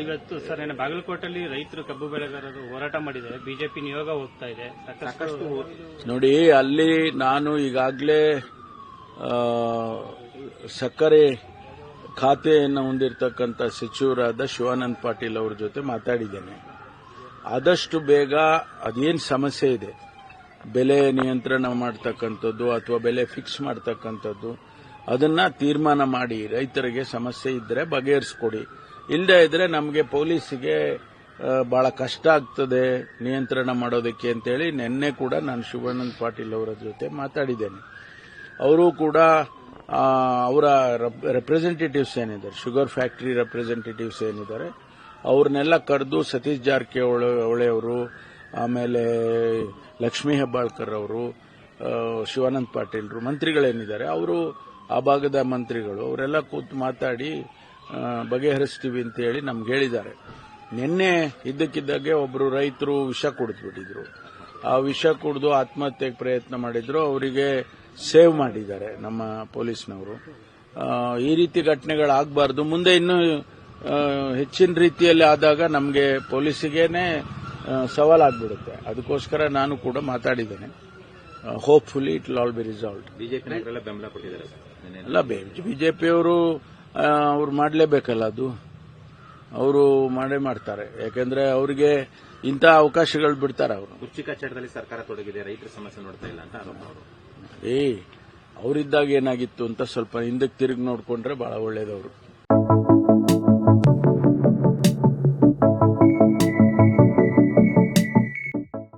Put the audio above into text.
ಇವತ್ತು ಸರ್ ಏನ ಬಾಗಲಕೋಟೆಯಲ್ಲಿ ರೈತರು ಕಬ್ಬು ಬೆಳೆಗಾರರು ಹೋರಾಟ ಮಾಡಿದ್ದಾರೆ ಬಿಜೆಪಿ ನಿಯೋಗ ಹೋಗ್ತಾ ಇದೆ. ಸಾಕಷ್ಟು ನೋಡಿ ಅಲ್ಲಿ ನಾನು ಈಗಾಗಲೇ ಸಕ್ಕರೆ ಖಾತೆಯನ್ನು ಹೊಂದಿರತಕ್ಕಂಥ ಸಚಿವರಾದ ಶಿವಾನಂದ ಪಾಟೀಲ್ ಅವ್ರ ಜೊತೆ ಮಾತಾಡಿದ್ದೇನೆ. ಆದಷ್ಟು ಬೇಗ ಅದೇನು ಸಮಸ್ಯೆ ಇದೆ ಬೆಲೆ ನಿಯಂತ್ರಣ ಮಾಡ್ತಕ್ಕಂಥದ್ದು ಅಥವಾ ಬೆಲೆ ಫಿಕ್ಸ್ ಮಾಡ್ತಕ್ಕಂಥದ್ದು ಅದನ್ನ ತೀರ್ಮಾನ ಮಾಡಿ ರೈತರಿಗೆ ಸಮಸ್ಯೆ ಇದ್ದರೆ ಬಗೆಹರಿಸ್ಕೊಡಿ. ಇಲ್ಲದೆ ಇದ್ರೆ ನಮಗೆ ಪೊಲೀಸಿಗೆ ಬಹಳ ಕಷ್ಟ ಆಗ್ತದೆ ನಿಯಂತ್ರಣ ಮಾಡೋದಕ್ಕೆ ಅಂತೇಳಿ ನಿನ್ನೆ ಕೂಡ ನಾನು ಶಿವಾನಂದ್ ಪಾಟೀಲ್ ಅವರ ಜೊತೆ ಮಾತಾಡಿದ್ದೇನೆ. ಅವರು ಕೂಡ ಅವರ ರೆಪ್ರೆಸೆಂಟೇಟಿವ್ಸ್ ಏನಿದ್ದಾರೆ, ಶುಗರ್ ಫ್ಯಾಕ್ಟರಿ ರೆಪ್ರೆಸೆಂಟೇಟಿವ್ಸ್ ಏನಿದ್ದಾರೆ, ಅವ್ರನ್ನೆಲ್ಲ ಕರೆದು ಸತೀಶ್ ಜಾರಕಿಹೊಳಿ ಅವರು ಆಮೇಲೆ ಲಕ್ಷ್ಮೀ ಹೆಬ್ಬಾಳ್ಕರ್ ಅವರು ಶಿವಾನಂದ್ ಪಾಟೀಲ್ರು, ಮಂತ್ರಿಗಳೇನಿದ್ದಾರೆ, ಅವರು ಆ ಭಾಗದ ಮಂತ್ರಿಗಳು, ಅವರೆಲ್ಲ ಕೂತು ಮಾತಾಡಿ ಬಗೆಹರಿಸ್ತೀವಿ ಅಂತ ಹೇಳಿ ನಮ್ಗೆ ಹೇಳಿದ್ದಾರೆ. ನಿನ್ನೆ ಇದ್ದಕ್ಕಿದ್ದಾಗೆ ಒಬ್ಬರು ರೈತರು ವಿಷ ಕುಡಿದ್ಬಿಟ್ಟಿದ್ರು. ಆ ವಿಷ ಕುಡಿದು ಆತ್ಮಹತ್ಯೆಗೆ ಪ್ರಯತ್ನ ಮಾಡಿದ್ರು ಅವರಿಗೆ ಸೇವ್ ಮಾಡಿದ್ದಾರೆ ನಮ್ಮ ಪೊಲೀಸ್ನವರು. ಈ ರೀತಿ ಘಟನೆಗಳಾಗಬಾರ್ದು. ಮುಂದೆ ಇನ್ನೂ ಹೆಚ್ಚಿನ ರೀತಿಯಲ್ಲಿ ಆದಾಗ ನಮಗೆ ಪೊಲೀಸಿಗೇನೆ ಸವಾಲಾಗ್ಬಿಡುತ್ತೆ. ಅದಕ್ಕೋಸ್ಕರ ನಾನು ಕೂಡ ಮಾತಾಡಿದ್ದೇನೆ. Hopefully it will all be resolve BJP ಅಲ್ಲ ಬಿಜೆಪಿಯವರು ಅವ್ರು ಮಾಡಲೇಬೇಕಲ್ಲ ಅದು. ಅವರು ಮಾಡೇ ಮಾಡ್ತಾರೆ. ಯಾಕೆಂದ್ರೆ ಅವರಿಗೆ ಇಂಥ ಅವಕಾಶಗಳು ಬಿಡ್ತಾರೆ ಅವರು. ಕುರ್ಚಿ ಕಚ್ಚಾಟದಲ್ಲಿ ಸರ್ಕಾರ ತೊಡಗಿದೆ ರೈತರ ಸಮಸ್ಯೆ ನೋಡ್ತಾ ಇಲ್ಲ ಅಂತ ಏ ಅವರಿದ್ದಾಗ ಏನಾಗಿತ್ತು ಅಂತ ಸ್ವಲ್ಪ ಹಿಂದಕ್ಕೆ ತಿರುಗಿ ನೋಡ್ಕೊಂಡ್ರೆ ಬಹಳ ಒಳ್ಳೇದವರು.